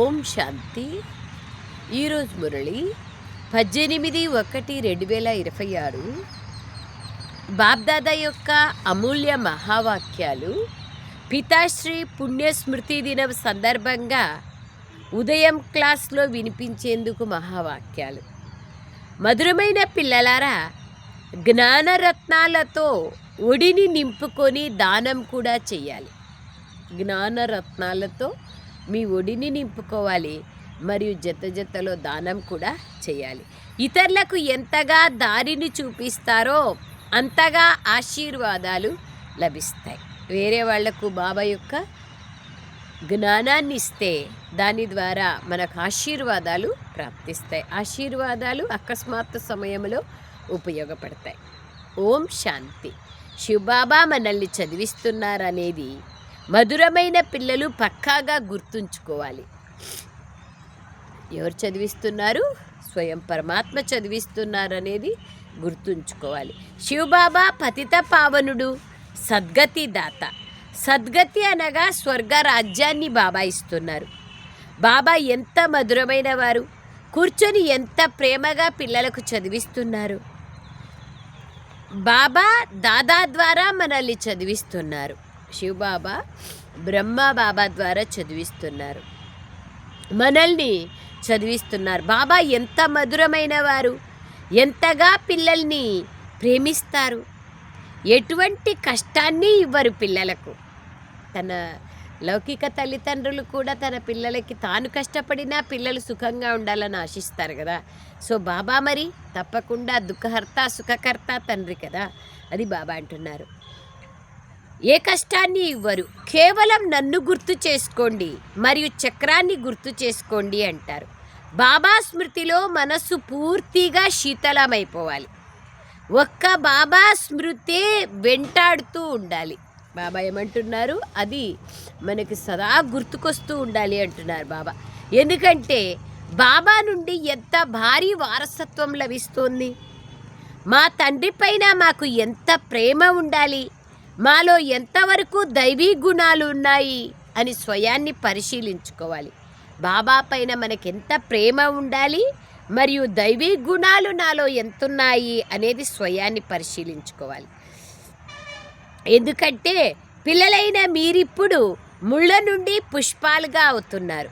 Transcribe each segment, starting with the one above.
ఓం శాంతి. ఈరోజు మురళి పద్దెనిమిది ఒకటి రెండు వేల ఇరవై ఆరు బాబ్దాదా యొక్క అమూల్య మహావాక్యాలు పితాశ్రీ పుణ్యస్మృతి దినం సందర్భంగా ఉదయం క్లాస్లో వినిపించేందుకు మహావాక్యాలు. మధురమైన పిల్లలారా జ్ఞానరత్నాలతో ఒడిని నింపుకొని దానం కూడా చేయాలి. జ్ఞానరత్నాలతో మీ ఒడిని నింపుకోవాలి. మరియు జత జతలో దానం కూడా చేయాలి. ఇతరులకు ఎంతగా దారిని చూపిస్తారో అంతగా ఆశీర్వాదాలు లభిస్తాయి. వేరే వాళ్ళకు బాబా యొక్క జ్ఞానాన్ని ఇస్తే దాని ద్వారా మనకు ఆశీర్వాదాలు ప్రాప్తిస్తాయి. ఆశీర్వాదాలు అకస్మాత్తు సమయంలో ఉపయోగపడతాయి. ఓం శాంతి. శివబాబా మనల్ని చదివిస్తున్నారనేది మధురమైన పిల్లలు పక్కాగా గుర్తుంచుకోవాలి. ఎవరు చదివిస్తున్నారు? స్వయం పరమాత్మ చదివిస్తున్నారనేది గుర్తుంచుకోవాలి. శివబాబా పతిత పావనుడు సద్గతి దాత. సద్గతి అనగా స్వర్గ రాజ్యాన్ని బాబా ఇస్తున్నారు. బాబా ఎంత మధురమైన వారు. కూర్చొని ఎంత ప్రేమగా పిల్లలకు చదివిస్తున్నారు. బాబా దాదా ద్వారా మనల్ని చదివిస్తున్నారు. శివబాబా బ్రహ్మ బాబా ద్వారా చదివిస్తున్నారు. మనల్ని చదివిస్తున్నారు. బాబా ఎంత మధురమైన వారు. ఎంతగా పిల్లల్ని ప్రేమిస్తారు. ఎటువంటి కష్టాన్ని ఇవ్వరు పిల్లలకు. తన లౌకిక తల్లిదండ్రులు కూడా తన పిల్లలకి తాను కష్టపడినా పిల్లలు సుఖంగా ఉండాలని ఆశిస్తారు కదా. సో బాబా మరి తప్పకుండా దుఃఖహర్త సుఖకర్త తండ్రి కదా. అది బాబా అంటున్నారు. ఏ కష్టాన్ని ఇవ్వరు. కేవలం నన్ను గుర్తు చేసుకోండి మరియు చక్రాన్ని గుర్తు చేసుకోండి అంటారు. బాబా స్మృతిలో మనస్సు పూర్తిగా శీతలమైపోవాలి. ఒక్క బాబా స్మృతే వెంటాడుతూ ఉండాలి. బాబా ఏమంటున్నారు? అది మనకి సదా గుర్తుకొస్తూ ఉండాలి అంటున్నారు బాబా. ఎందుకంటే బాబా నుండి ఎంత భారీ వారసత్వం లభిస్తోంది? మా తండ్రి పైన మాకు ఎంత ప్రేమ ఉండాలి? మాలో ఎంతవరకు దైవీ గుణాలు ఉన్నాయి అని స్వయాన్ని పరిశీలించుకోవాలి. బాబా పైన మనకెంత ప్రేమ ఉండాలి మరియు దైవీ గుణాలు నాలో ఎంతున్నాయి అనేది స్వయాన్ని పరిశీలించుకోవాలి. ఎందుకంటే పిల్లలైన మీరిప్పుడు ముళ్ళ నుండి పుష్పాలుగా అవుతున్నారు.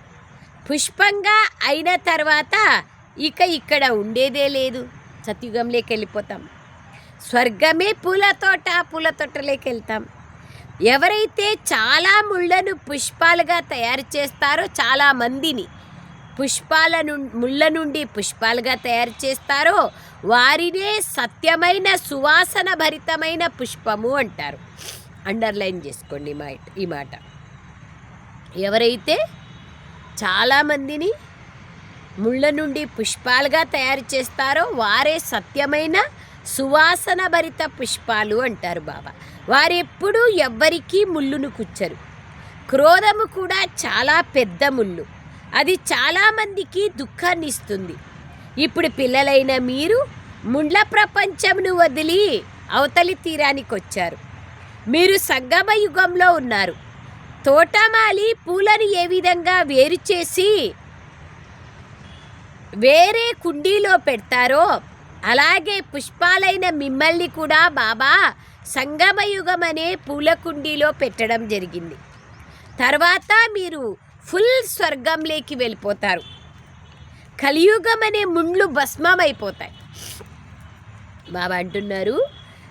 పుష్పంగా అయిన తర్వాత ఇక ఇక్కడ ఉండేదే లేదు. సత్యుగంలోకి వెళ్ళిపోతాం. స్వర్గమే పూల తోట పూల తోటలోకి వెళ్తాం. ఎవరైతే చాలా ముళ్ళను పుష్పాలుగా తయారు చేస్తారో చాలా మందిని పుష్పాల నుండి ముళ్ళ నుండి పుష్పాలుగా తయారు చేస్తారో వారినే సత్యమైన సువాసన భరితమైన పుష్పము అంటారు. అండర్లైన్ చేసుకోండి మా ఈ మాట. ఎవరైతే చాలామందిని ముళ్ళ నుండి పుష్పాలుగా తయారు చేస్తారో వారే సత్యమైన సువాసన భరిత పుష్పాలు అంటారు బాబా. వారెప్పుడూ ఎవ్వరికీ ముళ్ళును కుచ్చరు. క్రోధము కూడా చాలా పెద్ద ముళ్ళు. అది చాలామందికి దుఃఖాన్ని ఇస్తుంది. ఇప్పుడు పిల్లలైన మీరు ముండ్ల ప్రపంచమును వదిలి అవతలి తీరానికి వచ్చారు మీరు సంగమ యుగంలో ఉన్నారు. తోటమాలి పూలను ఏ విధంగా వేరు చేసి వేరే కుండీలో పెడతారో అలాగే పుష్పాలైన మిమ్మల్ని కూడా బాబా సంగమయుగం అనే పూల కుండీలో పెట్టడం జరిగింది. తర్వాత మీరు ఫుల్ స్వర్గంలోకి వెళ్ళిపోతారు. కలియుగం అనే ముండ్లు భస్మమైపోతాయి. బాబా అంటున్నారు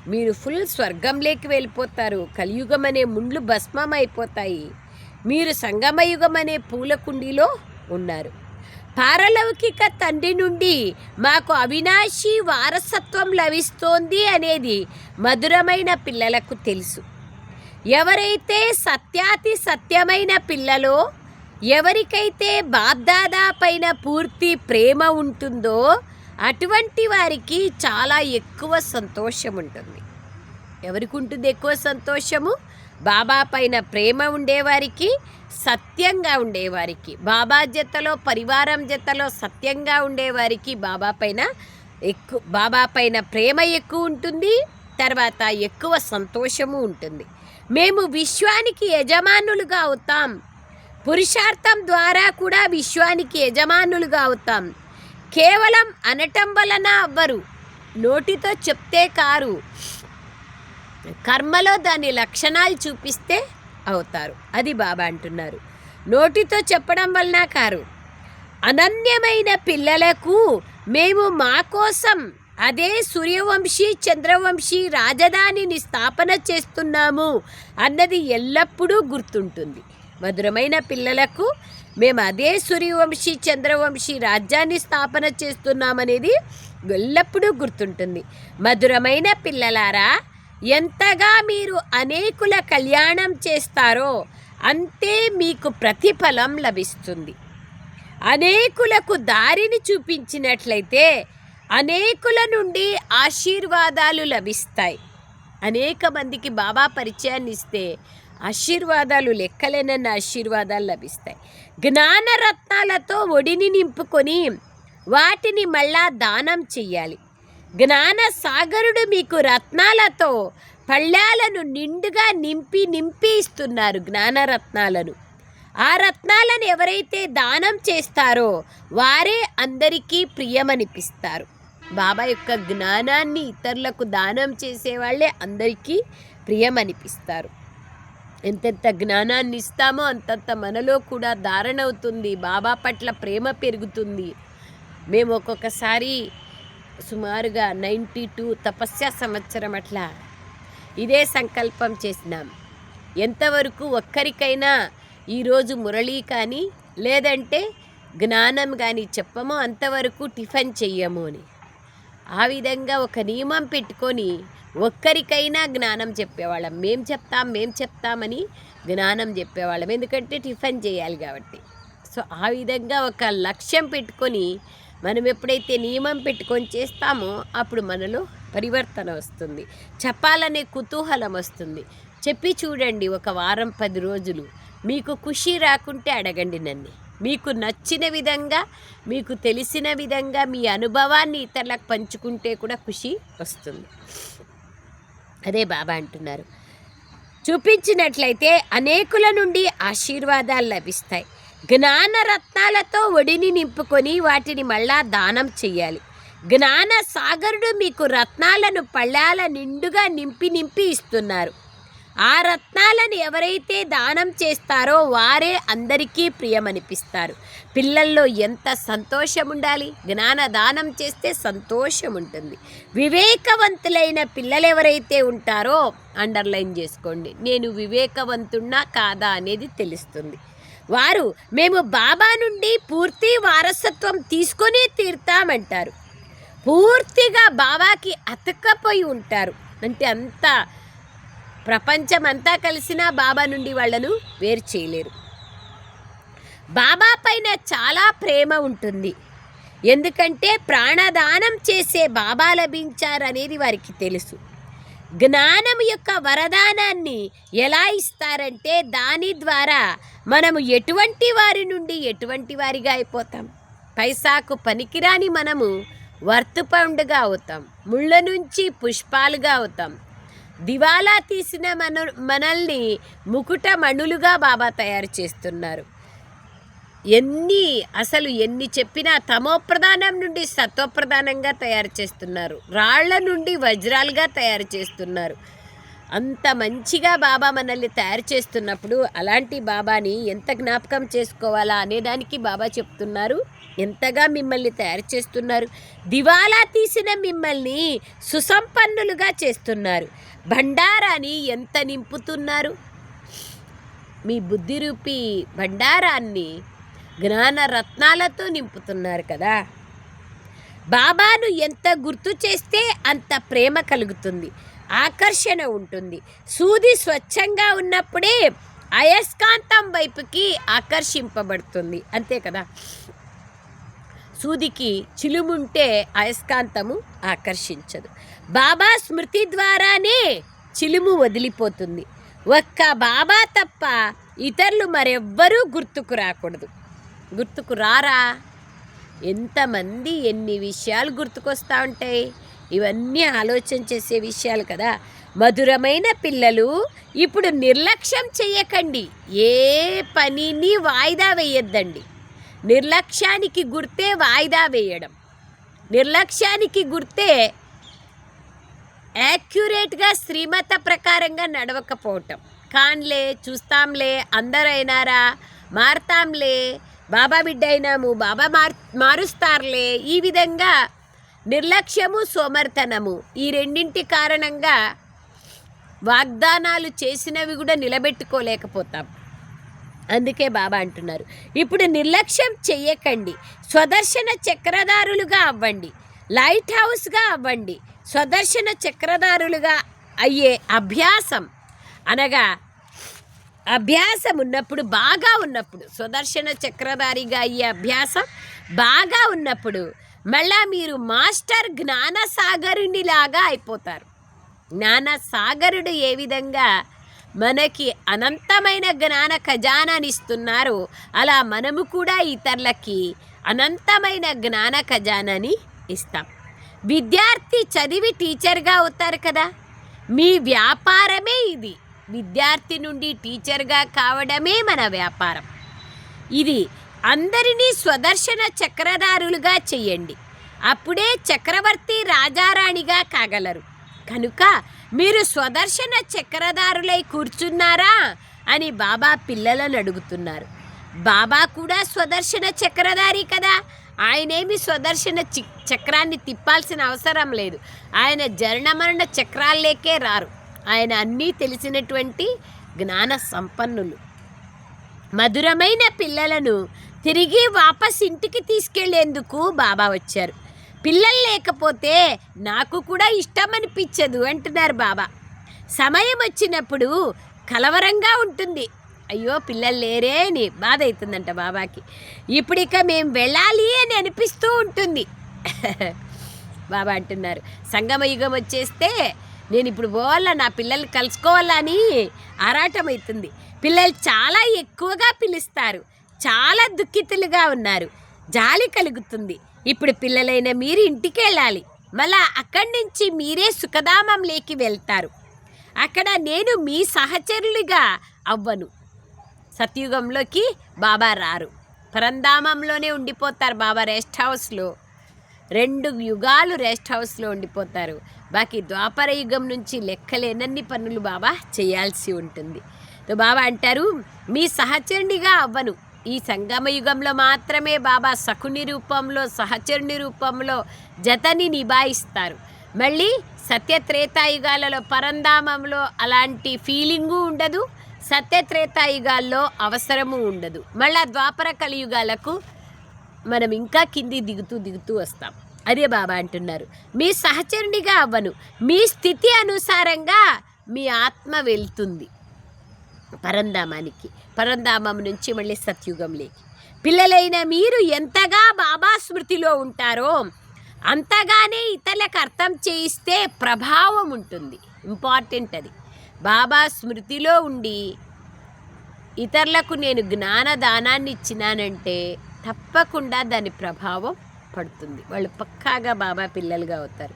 మీరు ఫుల్ స్వర్గంలోకి వెళ్ళిపోతారు కలియుగం అనే ముండ్లు భస్మం అయిపోతాయి మీరు సంగమయుగం అనే పూల కుండీలో ఉన్నారు. పారలౌకిక తండ్రి నుండి మాకు అవినాశి వారసత్వం లభిస్తోంది అనేది మధురమైన పిల్లలకు తెలుసు. ఎవరైతే సత్యాతి సత్యమైన పిల్లలో ఎవరికైతే బాబ్దాదా పైన పూర్తి ప్రేమ ఉంటుందో అటువంటి వారికి చాలా ఎక్కువ సంతోషం ఉంటుంది ఎవరికి ఉంటుంది ఎక్కువ సంతోషము? బాబా పైన ప్రేమ ఉండేవారికి సత్యంగా ఉండేవారికి. బాబా జతలో పరివారం జతలో సత్యంగా ఉండేవారికి బాబా పైన ఎక్కువ బాబా పైన ప్రేమ ఎక్కువ ఉంటుంది తర్వాత ఎక్కువ సంతోషము ఉంటుంది. మేము విశ్వానికి యజమానులుగా అవుతాం. పురుషార్థం ద్వారా కూడా విశ్వానికి యజమానులుగా అవుతాం. కేవలం అనటం వలన అవ్వరు. నోటితో చెప్తే కారు. కర్మలో దాని లక్షణాలు చూపిస్తే అవుతారు. అది బాబా అంటున్నారు. నోటితో చెప్పడం వలన కారు. అనన్యమైన పిల్లలకు మేము మా కోసం అదే సూర్యవంశీ చంద్రవంశీ రాజధానిని స్థాపన చేస్తున్నాము అన్నది ఎల్లప్పుడూ గుర్తుంటుంది. మధురమైన పిల్లలకు మేము అదే సూర్యవంశీ చంద్రవంశీ రాజ్యాన్ని స్థాపన చేస్తున్నామనేది ఎల్లప్పుడూ గుర్తుంటుంది. మధురమైన పిల్లలారా ఎంతగా మీరు అనేకుల కళ్యాణం చేస్తారో అంతే మీకు ప్రతిఫలం లభిస్తుంది. అనేకులకు దారిని చూపించినట్లయితే అనేకుల నుండి ఆశీర్వాదాలు లభిస్తాయి. అనేక మందికి బాబా పరిచయాన్ని ఇస్తే ఆశీర్వాదాలు లెక్కలేనన్న ఆశీర్వాదాలు లభిస్తాయి. జ్ఞానరత్నాలతో ఒడిని నింపుకొని వాటిని మళ్ళా దానం చెయ్యాలి. జ్ఞాన సాగరుడు మీకు రత్నాలతో పళ్ళాలను నిండుగా నింపి నింపి ఇస్తున్నారు జ్ఞానరత్నాలను. ఆ రత్నాలను ఎవరైతే దానం చేస్తారో వారే అందరికీ ప్రియమనిపిస్తారు. బాబా యొక్క జ్ఞానాన్ని ఇతరులకు దానం చేసేవాళ్ళే అందరికీ ప్రియమనిపిస్తారు. ఎంతెంత జ్ఞానాన్ని ఇస్తామో అంతంత మనలో కూడా ధారణ అవుతుంది బాబా పట్ల ప్రేమ పెరుగుతుంది. మేము ఒక్కొక్కసారి సుమారుగా నైంటీ టూ తపస్య సంవత్సరం అట్లా. ఇదే సంకల్పం చేసినాం. ఎంతవరకు ఒక్కరికైనా ఈరోజు మురళీ కానీ లేదంటే జ్ఞానం కానీ చెప్పమో అంతవరకు టిఫిన్ చెయ్యము అని. ఆ విధంగా ఒక నియమం పెట్టుకొని ఒక్కరికైనా జ్ఞానం చెప్పేవాళ్ళం. మేం చెప్తాం మేం చెప్తామని జ్ఞానం చెప్పేవాళ్ళం. ఎందుకంటే టిఫిన్ చేయాలి కాబట్టి. సో ఆ విధంగా ఒక లక్ష్యం పెట్టుకొని మనం ఎప్పుడైతే నియమం పెట్టుకొని చేస్తామో అప్పుడు మనలో పరివర్తన వస్తుంది. చెప్పాలనే కుతూహలం వస్తుంది. చెప్పి చూడండి ఒక వారం పది రోజులు. మీకు ఖుషి రాకుంటే అడగండి నన్ను. మీకు నచ్చిన విధంగా మీకు తెలిసిన విధంగా మీ అనుభవాన్ని ఇతరులకు పంచుకుంటే కూడా ఖుషి వస్తుంది. అదే బాబా అంటున్నారు. చూపించినట్లయితే అనేకుల నుండి ఆశీర్వాదాలు లభిస్తాయి. జ్ఞానరత్నాలతో ఒడిని నింపుకొని వాటిని మళ్ళా దానం చెయ్యాలి. జ్ఞాన సాగరుడు మీకు రత్నాలను పళ్ళాల నిండుగా నింపి నింపి ఇస్తున్నారు. ఆ రత్నాలను ఎవరైతే దానం చేస్తారో వారే అందరికీ ప్రియమనిపిస్తారు. పిల్లల్లో ఎంత సంతోషం ఉండాలి జ్ఞాన దానం చేస్తే సంతోషం ఉంటుంది వివేకవంతులైన పిల్లలు ఎవరైతే ఉంటారో అండర్లైన్ చేసుకోండి. నేను వివేకవంతున్నా కాదా అనేది తెలుస్తుంది. వారు మేము బాబా నుండి పూర్తి వారసత్వం తీసుకొని తీర్తామంటారు. పూర్తిగా బాబాకి అతకపోయి ఉంటారు. అంటే అంత ప్రపంచం అంతా కలిసినా బాబా నుండి వాళ్ళను వేరు చేయలేరు. బాబా పైన చాలా ప్రేమ ఉంటుంది. ఎందుకంటే ప్రాణదానం చేసే బాబా లభించారనేది వారికి తెలుసు. జ్ఞానం యొక్క వరదానాన్ని ఎలా ఇస్తారంటే దాని ద్వారా మనము ఎటువంటి వారి నుండి ఎటువంటి వారిగా అయిపోతాం? పైసాకు పనికిరాని మనము వర్తుపండుగా అవుతాం. ముళ్ళ నుంచి పుష్పాలుగా అవుతాం. దివాలా తీసిన మన మనల్ని ముకుట మణులుగా బాబా తయారు చేస్తున్నారు. ఎన్ని అసలు ఎన్ని చెప్పినా తమోప్రధానం నుండి సత్వప్రధానంగా తయారు చేస్తున్నారు. రాళ్ళ నుండి వజ్రాలుగా తయారు చేస్తున్నారు. అంత మంచిగా బాబా మనల్ని తయారు చేస్తున్నప్పుడు అలాంటి బాబాని ఎంత జ్ఞాపకం చేసుకోవాలా అనేదానికి బాబా చెప్తున్నారు. ఎంతగా మిమ్మల్ని తయారు చేస్తున్నారు. దివాలా తీసిన మిమ్మల్ని సుసంపన్నులుగా చేస్తున్నారు. భండారాన్ని ఎంత నింపుతున్నారు? మీ బుద్ధిరూపి భండారాన్ని జ్ఞాన రత్నాలతో నింపుతున్నారు కదా. బాబాను ఎంత గుర్తు చేస్తే అంత ప్రేమ కలుగుతుంది ఆకర్షణ ఉంటుంది. సూది స్వచ్ఛంగా ఉన్నప్పుడే అయస్కాంతం వైపుకి ఆకర్షింపబడుతుంది. అంతే కదా. సూదికి చిలుముంటే అయస్కాంతము ఆకర్షించదు. బాబా స్మృతి ద్వారానే చిలుము వదిలిపోతుంది. ఒక్క బాబా తప్ప ఇతరులు మరెవ్వరూ గుర్తుకు రాకూడదు. గుర్తుకు రారా? ఎంతమంది ఎన్ని విషయాలు గుర్తుకొస్తూ ఉంటాయి? ఇవన్నీ ఆలోచన చేసే విషయాలు కదా. మధురమైన పిల్లలు ఇప్పుడు నిర్లక్ష్యం చేయకండి ఏ పనిని వాయిదా వేయొద్దండి. నిర్లక్ష్యానికి గుర్తే వాయిదా వేయడం. నిర్లక్ష్యానికి గుర్తే యాక్యురేట్గా శ్రీమత ప్రకారంగా నడవకపోవటం. కాన్లే చూస్తాంలే అందరైనారా? మారతాంలే బాబా బిడ్డ అయినాము బాబా మార్ మారుస్తారులే. ఈ విధంగా నిర్లక్ష్యము సోమర్తనము. ఈ రెండింటి కారణంగా వాగ్దానాలు చేసినవి కూడా నిలబెట్టుకోలేకపోతాం. అందుకే బాబా అంటున్నారు. ఇప్పుడు నిర్లక్ష్యం చెయ్యకండి. స్వదర్శన చక్రధారులుగా అవ్వండి. లైట్ హౌస్గా అవ్వండి. స్వదర్శన చక్రధారులుగా అయ్యే అభ్యాసం అనగా అభ్యాసం ఉన్నప్పుడు బాగా ఉన్నప్పుడు సుదర్శన చక్రధారిగా అయ్యే అభ్యాసం బాగా ఉన్నప్పుడు మళ్ళా మీరు మాస్టర్ జ్ఞానసాగరుడిలాగా అయిపోతారు. జ్ఞానసాగరుడు ఏ విధంగా మనకి అనంతమైన జ్ఞాన ఖజానానిస్తున్నారు అలా మనము కూడా ఇతరులకి అనంతమైన జ్ఞాన ఖజానాని ఇస్తాం. విద్యార్థి చదివి టీచర్గా అవుతారు కదా? మీ వ్యాపారమే ఇది. విద్యార్థి నుండి టీచర్గా కావడమే మన వ్యాపారం. ఇది అందరినీ స్వదర్శన చక్రధారులుగా చెయ్యండి. అప్పుడే చక్రవర్తి రాజారాణిగా కాగలరు. కనుక మీరు స్వదర్శన చక్రధారులై కూర్చున్నారా అని బాబా పిల్లలను అడుగుతున్నారు. బాబా కూడా స్వదర్శన చక్రధారి కదా. ఆయనేమి స్వదర్శన చి చక్రాన్ని తిప్పాల్సిన అవసరం లేదు. ఆయన జరణమరణ చక్రాల్లేకే రారు. ఆయన అన్నీ తెలిసినటువంటి జ్ఞాన సంపన్నులు. మధురమైన పిల్లలను తిరిగి వాపస్ ఇంటికి తీసుకెళ్ళేందుకు బాబా వచ్చారు. పిల్లలు లేకపోతే నాకు కూడా ఇష్టం అనిపించదు అంటున్నారు బాబా. సమయం వచ్చినప్పుడు కలవరంగా ఉంటుంది. అయ్యో పిల్లలు లేరే అని బాధ అవుతుందంట బాబాకి. ఇప్పుడు ఇక మేము వెళ్ళాలి అని అనిపిస్తూ ఉంటుంది. బాబా అంటున్నారు. సంగమయుగం వచ్చేస్తే నేను ఇప్పుడు పోవాలా నా పిల్లల్ని కలుసుకోవాలా అని ఆరాటం అవుతుంది పిల్లలు చాలా ఎక్కువగా పిలుస్తారు. చాలా దుఃఖితులుగా ఉన్నారు. జాలి కలుగుతుంది. ఇప్పుడు పిల్లలైన మీరు ఇంటికి వెళ్ళాలి. మళ్ళా అక్కడి నుంచి మీరే సుఖధామంలోకి వెళ్తారు. అక్కడ నేను మీ సహచరులుగా అవ్వను. సత్యుగంలోకి బాబా రారు. పరంధామంలోనే ఉండిపోతారు బాబా రెస్ట్ హౌస్లో. రెండు యుగాలు రెస్ట్ హౌస్లో ఉండిపోతారు. బాకీ ద్వాపర యుగం నుంచి లెక్కలేనన్ని పనులు బాబా చేయాల్సి ఉంటుంది. బాబా అంటారు మీ సహచరునిగా అవ్వను. ఈ సంగమ యుగంలో మాత్రమే బాబా సకుని రూపంలో సహచరుని రూపంలో జతని నిభాయిస్తారు. మళ్ళీ సత్యత్రేతాయుగాలలో పరంధామంలో అలాంటి ఫీలింగు ఉండదు సత్యత్రేతాయుగాల్లో అవసరము ఉండదు. మళ్ళా ద్వాపర కలియుగాలకు మనం ఇంకా కింది దిగుతూ దిగుతూ వస్తాం. అరే బాబా అంటున్నారు. మీ సహచరునిగా అవ్వను. మీ స్థితి అనుసారంగా మీ ఆత్మ వెళ్తుంది. పరంధామానికి. పరంధామం నుంచి మళ్ళీ సత్యుగంలోకి. పిల్లలైన మీరు ఎంతగా బాబా స్మృతిలో ఉంటారో అంతగానే ఇతరులకు అర్థం చేయిస్తే ప్రభావం ఉంటుంది. ఇంపార్టెంట్ అది. బాబా స్మృతిలో ఉండి ఇతరులకు నేను జ్ఞానదానాన్ని ఇచ్చినానంటే తప్పకుండా దాని ప్రభావం పడుతుంది. వాళ్ళు పక్కాగా బాబా పిల్లలుగా అవుతారు.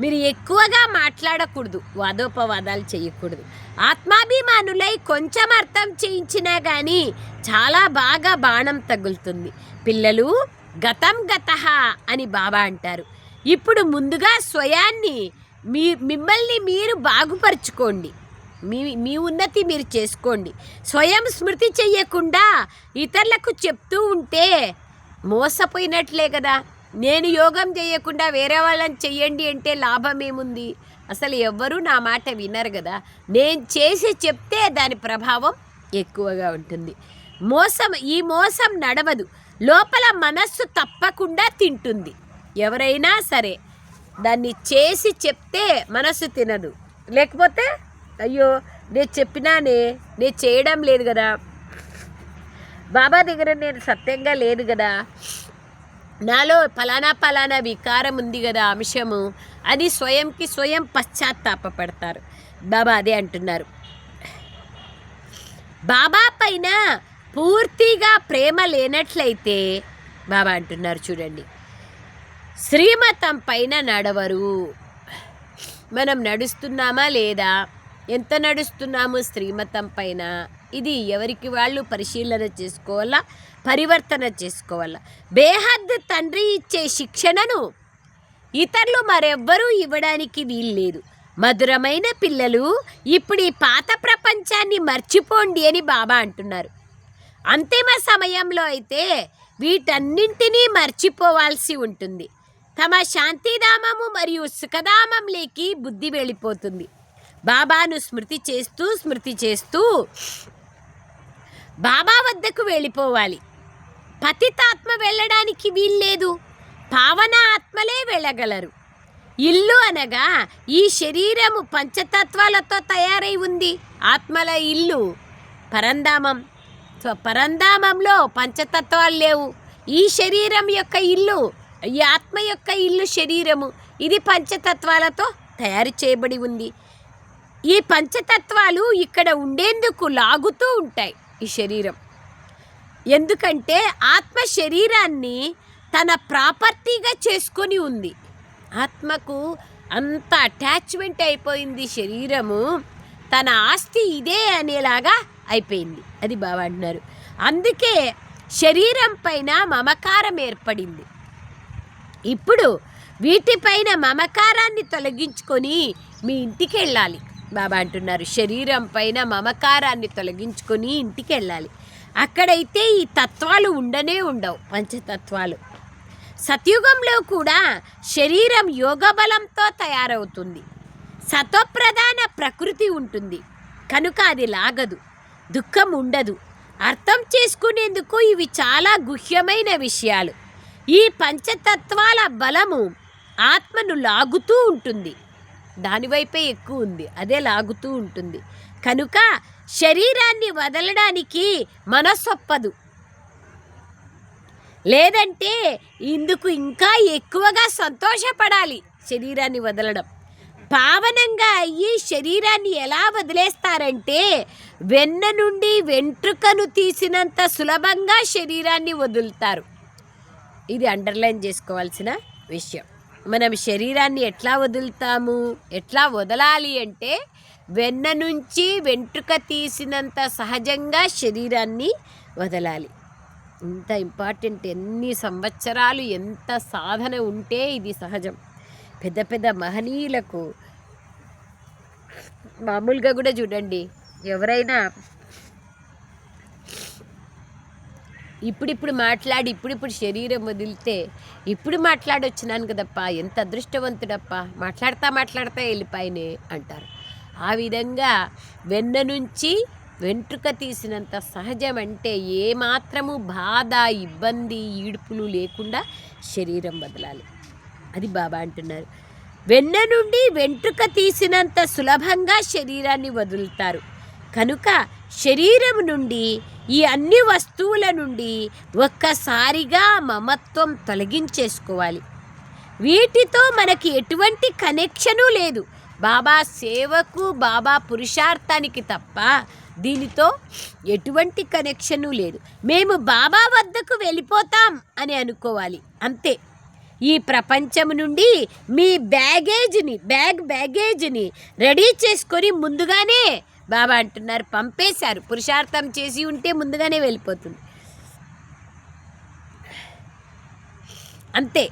మీరు ఎక్కువగా మాట్లాడకూడదు. వాదోపవాదాలు చేయకూడదు. ఆత్మాభిమానులై కొంచెం అర్థం చేయించినా కానీ చాలా బాగా బాణం తగులుతుంది. పిల్లలు గతం గత అని బాబా అంటారు. ఇప్పుడు ముందుగా స్వయాన్ని మీ మిమ్మల్ని మీరు బాగుపరుచుకోండి. మీ మీ ఉన్నతి మీరు చేసుకోండి. స్వయం స్మృతి చెయ్యకుండా ఇతరులకు చెప్తూ ఉంటే మోసపోయినట్లే కదా. నేను యోగం చేయకుండా వేరే వాళ్ళని చెయ్యండి అంటే లాభం ఏముంది? అసలు ఎవ్వరూ నా మాట వినరు కదా. నేను చేసి చెప్తే దాని ప్రభావం ఎక్కువగా ఉంటుంది. మోసం ఈ మోసం నడవదు. లోపల మనస్సు తప్పకుండా తింటుంది. ఎవరైనా సరే దాన్ని చేసి చెప్తే మనస్సు తినదు. లేకపోతే అయ్యో నేను చెప్పినానే నేను చేయడం లేదు కదా. బాబా దగ్గర నేను సత్యంగా లేదు కదా. నాలో ఫలానా ఫలానా వికారం ఉంది కదా అంశము అది స్వయంకి స్వయం పశ్చాత్తాపపడతారు. బాబా అదే అంటున్నారు. బాబా పైన పూర్తిగా ప్రేమ లేనట్లయితే బాబా అంటున్నారు చూడండి శ్రీమతం పైన నడవరు. మనం నడుస్తున్నామా లేదా? ఎంత నడుస్తున్నాము శ్రీమతం పైన? ఇది ఎవరికి వాళ్ళు పరిశీలన చేసుకోవాలా? పరివర్తన చేసుకోవాలా. బేహద్ తండ్రి ఇచ్చే శిక్షణను ఇతరులు మరెవ్వరూ ఇవ్వడానికి వీల్లేదు. మధురమైన పిల్లలు ఇప్పుడు ఈ పాత ప్రపంచాన్ని మర్చిపోండి అని బాబా అంటున్నారు. అంతిమ సమయంలో అయితే వీటన్నింటినీ మర్చిపోవాల్సి ఉంటుంది. తమ శాంతిధామము మరియు సుఖధామంలోకి బుద్ధి వెళ్ళిపోతుంది. బాబాను స్మృతి చేస్తూ స్మృతి చేస్తూ బాబా వద్దకు వెళ్ళిపోవాలి. పతితాత్మ వెళ్ళడానికి వీల్లేదు. పావన ఆత్మలే వెళ్ళగలరు. ఇల్లు అనగా ఈ శరీరము పంచతత్వాలతో తయారై ఉంది. ఆత్మల ఇల్లు. పరంధామం. సో పరంధామంలో పంచతత్వాలు లేవు. ఈ శరీరం యొక్క ఇల్లు ఈ ఆత్మ యొక్క ఇల్లు శరీరము. ఇది పంచతత్వాలతో తయారు చేయబడి ఉంది. ఈ పంచతత్వాలు ఇక్కడ ఉండేందుకు లాగుతూ ఉంటాయి ఈ శరీరం. ఎందుకంటే ఆత్మ శరీరాన్ని తన ప్రాపర్టీగా చేసుకొని ఉంది. ఆత్మకు అంత అటాచ్మెంట్ అయిపోయింది శరీరము. తన ఆస్తి ఇదే అనేలాగా అయిపోయింది. అది బాబా అంటున్నారు. అందుకే శరీరం పైన మమకారం ఏర్పడింది. ఇప్పుడు వీటిపైన మమకారాన్ని తొలగించుకొని మీ ఇంటికి వెళ్ళాలి. బాబా అంటున్నారు. శరీరం పైన మమకారాన్ని తొలగించుకొని ఇంటికి వెళ్ళాలి. అక్కడైతే ఈ తత్వాలు ఉండనే ఉండవు పంచతత్వాలు. సత్యుగంలో కూడా శరీరం యోగ బలంతో తయారవుతుంది. సతోప్రధాన ప్రకృతి ఉంటుంది. కనుక అది లాగదు దుఃఖం ఉండదు. అర్థం చేసుకునేందుకు ఇవి చాలా గుహ్యమైన విషయాలు. ఈ పంచతత్వాల బలము ఆత్మను లాగుతూ ఉంటుంది. దానివైపే ఎక్కువ ఉంది అదే లాగుతూ ఉంటుంది. కనుక శరీరాన్ని వదలడానికి మనస్సొప్పదు. లేదంటే ఇందుకు ఇంకా ఎక్కువగా సంతోషపడాలి శరీరాన్ని వదలడం. పావనంగా అయ్యి శరీరాన్ని ఎలా వదిలేస్తారంటే వెన్న నుండి వెంట్రుకను తీసినంత సులభంగా శరీరాన్ని వదులుతారు. ఇది అండర్లైన్ చేసుకోవాల్సిన విషయం. మనం శరీరాన్ని ఎట్లా వదులుతాము ఎట్లా వదలాలి అంటే వెన్న నుంచి వెంట్రుక తీసినంత సహజంగా శరీరాన్ని వదలాలి. ఇంత ఇంపార్టెంట్ ఎన్ని సంవత్సరాలు ఎంత సాధన ఉంటే ఇది సహజం. పెద్ద పెద్ద మహనీయులకు మామూలుగా కూడా చూడండి ఎవరైనా ఇప్పుడిప్పుడు మాట్లాడి ఇప్పుడిప్పుడు శరీరం వదిలితే ఇప్పుడు మాట్లాడొచ్చినాను కదప్పా ఎంత అదృష్టవంతుడప్ప మాట్లాడతా మాట్లాడతా వెళ్ళిపోయినే అంటారు. ఆ విధంగా వెన్న నుంచి వెంట్రుక తీసినంత సహజం అంటే ఏమాత్రము బాధ ఇబ్బంది ఈడుపులు లేకుండా శరీరం వదలాలి అది బాబా అంటున్నారు. వెన్న నుండి వెంట్రుక తీసినంత సులభంగా శరీరాన్ని వదులుతారు. కనుక శరీరం నుండి ఈ అన్ని వస్తువుల నుండి ఒక్కసారిగా మమత్వం తొలగించేసుకోవాలి. వీటితో మనకి ఎటువంటి కనెక్షను లేదు. బాబా సేవకు బాబా పురుషార్థానికి తప్ప దీనితో ఎటువంటి కనెక్షను లేదు. మేము బాబా వద్దకు వెళ్ళిపోతాం అని అనుకోవాలి. అంతే. ఈ ప్రపంచం నుండి మీ బ్యాగేజ్ని బ్యాగ్ బ్యాగేజ్ని రెడీ చేసుకొని ముందుగానే బాబా అంటున్నారు పంపేశారు. పురుషార్థం చేసి ఉంటే ముందుగానే వెళ్ళిపోతుంది. అంతే.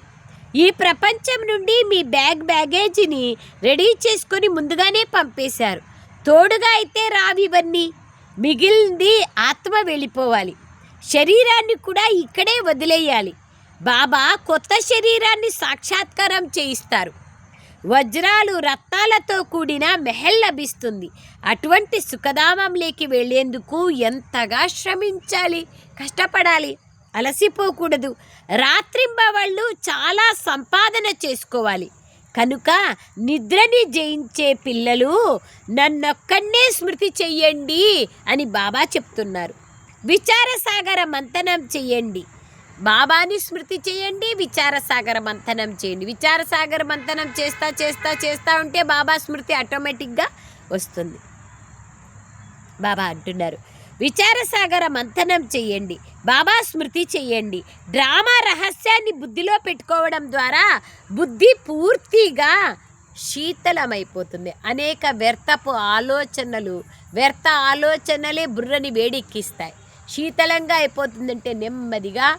ఈ ప్రపంచం నుండి మీ బ్యాగ్ బ్యాగేజీని రెడీ చేసుకొని ముందుగానే పంపేశారు. తోడుగా అయితే రావివన్నీ మిగిలింది ఆత్మ వెళ్ళిపోవాలి. శరీరాన్ని కూడా ఇక్కడే వదిలేయాలి. బాబా కొత్త శరీరాన్ని సాక్షాత్కారం చేయిస్తారు. వజ్రాలు రత్నాలతో కూడిన మెహల్ లభిస్తుంది. అటువంటి సుఖధామంలోకి వెళ్ళేందుకు ఎంతగా శ్రమించాలి? కష్టపడాలి. అలసిపోకూడదు. రాత్రింబవళ్ళు చాలా సంపాదన చేసుకోవాలి. కనుక నిద్రని జయించే పిల్లలు నన్నొక్కడే స్మృతి చెయ్యండి అని బాబా చెప్తున్నారు. విచారసాగర మంతనం చెయ్యండి. బాబాని స్మృతి చేయండి విచారసాగర మంతనం చేయండి విచారసాగర మంతనం చేస్తా చేస్తా చేస్తా ఉంటే బాబా స్మృతి ఆటోమేటిక్గా వస్తుంది. బాబా అంటున్నారు. విచారసాగర మంథనం చెయ్యండి బాబా స్మృతి చెయ్యండి డ్రామా రహస్యాన్ని బుద్ధిలో పెట్టుకోవడం ద్వారా బుద్ధి పూర్తిగా శీతలమైపోతుంది. అనేక వ్యర్థపు ఆలోచనలు వ్యర్థ ఆలోచనలే బుర్రని వేడెక్కిస్తాయి. శీతలంగా అయిపోతుందంటే నెమ్మదిగా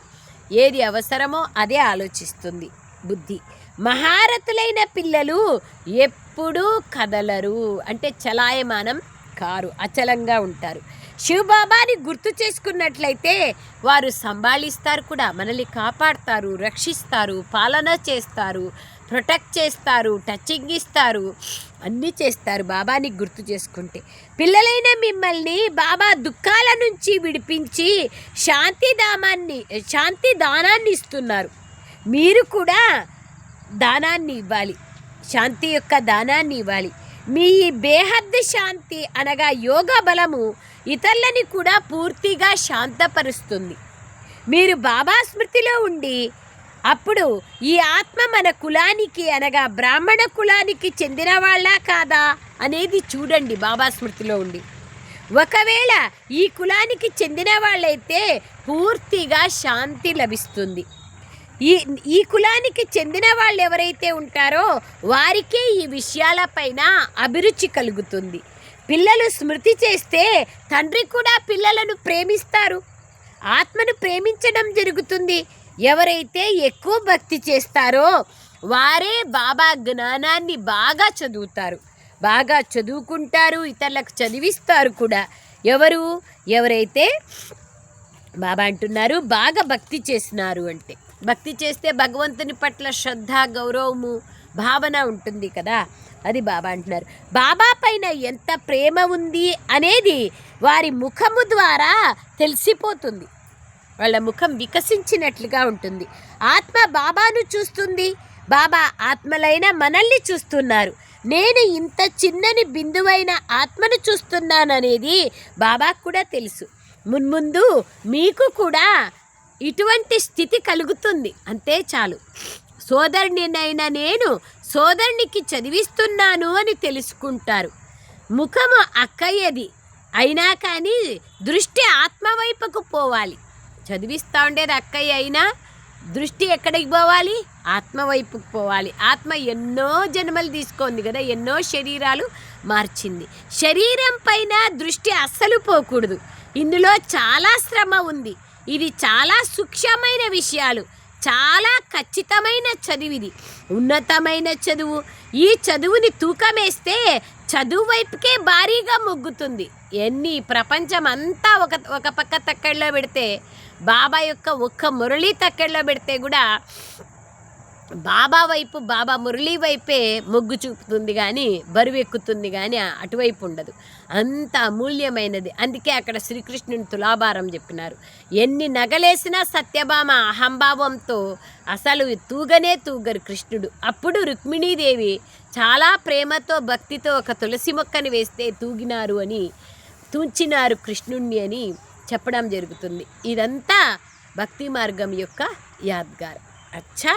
ఏది అవసరమో అదే ఆలోచిస్తుంది బుద్ధి. మహారథులైన పిల్లలు ఎప్పుడూ కదలరు. అంటే చలాయమానం కారు అచలంగా ఉంటారు. శివబాబాని గుర్తు చేసుకున్నట్లయితే వారు సంభాళిస్తారు కూడా. మనల్ని కాపాడతారు రక్షిస్తారు పాలన చేస్తారు ప్రొటెక్ట్ చేస్తారు టచింగ్ ఇస్తారు అన్నీ చేస్తారు బాబాని గుర్తు చేసుకుంటే. పిల్లలైన మిమ్మల్ని బాబా దుఃఖాల నుంచి విడిపించి శాంతిధామాన్ని శాంతి దానాన్ని ఇస్తున్నారు. మీరు కూడా దానాన్ని ఇవ్వాలి. శాంతి యొక్క దానాన్ని ఇవ్వాలి. మీ బేహద్దు శాంతి అనగా యోగ బలము ఇతరులని కూడా పూర్తిగా శాంతపరుస్తుంది. మీరు బాబా స్మృతిలో ఉండి అప్పుడు ఈ ఆత్మ మన కులానికి అనగా బ్రాహ్మణ కులానికి చెందిన వాళ్ళా కాదా అనేది చూడండి బాబా స్మృతిలో ఉండి. ఒకవేళ ఈ కులానికి చెందిన వాళ్ళైతే పూర్తిగా శాంతి లభిస్తుంది. ఈ ఈ కులానికి చెందిన వాళ్ళు ఎవరైతే ఉంటారో వారికే ఈ విషయాలపైన అభిరుచి కలుగుతుంది. పిల్లలు స్మృతి చేస్తే తండ్రి కూడా పిల్లలను ప్రేమిస్తారు. ఆత్మను ప్రేమించడం జరుగుతుంది. ఎవరైతే ఎక్కువ భక్తి చేస్తారో వారే బాబా జ్ఞానాన్ని బాగా చదువుతారు. బాగా చదువుకుంటారు ఇతరులకు చదివిస్తారు కూడా. ఎవరు? ఎవరైతే బాబా అంటున్నారు బాగా భక్తి చేసినారు అంటే. భక్తి చేస్తే భగవంతుని పట్ల శ్రద్ధ గౌరవము భావన ఉంటుంది కదా. అది బాబా అంటున్నారు. బాబా పైన ఎంత ప్రేమ ఉంది అనేది వారి ముఖము ద్వారా తెలిసిపోతుంది. వాళ్ళ ముఖం వికసించినట్లుగా ఉంటుంది. ఆత్మ బాబాను చూస్తుంది. బాబా ఆత్మలైన మనల్ని చూస్తున్నారు. నేను ఇంత చిన్నని బిందువైన ఆత్మను చూస్తున్నాననేది బాబాకు కూడా తెలుసు. మున్ముందు మీకు కూడా ఇటువంటి స్థితి కలుగుతుంది. అంతే చాలు. సోదరునినైనా నేను సోదరునికి చదివిస్తున్నాను అని తెలుసుకుంటారు. ముఖము అక్కయ్యది. అయినా కానీ దృష్టి ఆత్మవైపుకు పోవాలి. చదివిస్తూ ఉండేది అక్కయ్య అయినా దృష్టి ఎక్కడికి పోవాలి? ఆత్మ వైపుకు పోవాలి. ఆత్మ ఎన్నో జన్మలు తీసుకుంది కదా ఎన్నో శరీరాలు మార్చింది. శరీరం పైన దృష్టి అస్సలు పోకూడదు. ఇందులో చాలా శ్రమ ఉంది. ఇది చాలా సూక్ష్మమైన విషయాలు. చాలా ఖచ్చితమైన చదివిది ఉన్నతమైన చదువు. ఈ చదువుని తూకమేస్తే చదువు వైపుకే భారీగా మొగ్గుతుంది. ఎన్ని ప్రపంచం అంతా ఒక ఒక పక్క తక్కడిలో పెడితే బాబా యొక్క ఒక్క మురళి తక్కడిలో పెడితే కూడా బాబా వైపు బాబా మురళీ వైపే మొగ్గు చూపుతుంది కానీ బరువెక్కుతుంది కానీ అటువైపు ఉండదు. అంత అమూల్యమైనది. అందుకే అక్కడ శ్రీకృష్ణుని తులాభారం చెప్పినారు. ఎన్ని నగలేసినా సత్యభామ అహంభావంతో అసలు తూగనే తూగరు కృష్ణుడు. అప్పుడు రుక్మిణీదేవి చాలా ప్రేమతో భక్తితో ఒక తులసి మొక్కని వేస్తే తూగినారు అని తూంచినారు కృష్ణుణ్ణి అని చెప్పడం జరుగుతుంది. ఇదంతా భక్తి మార్గం యొక్క యాద్గార్. అచ్చా!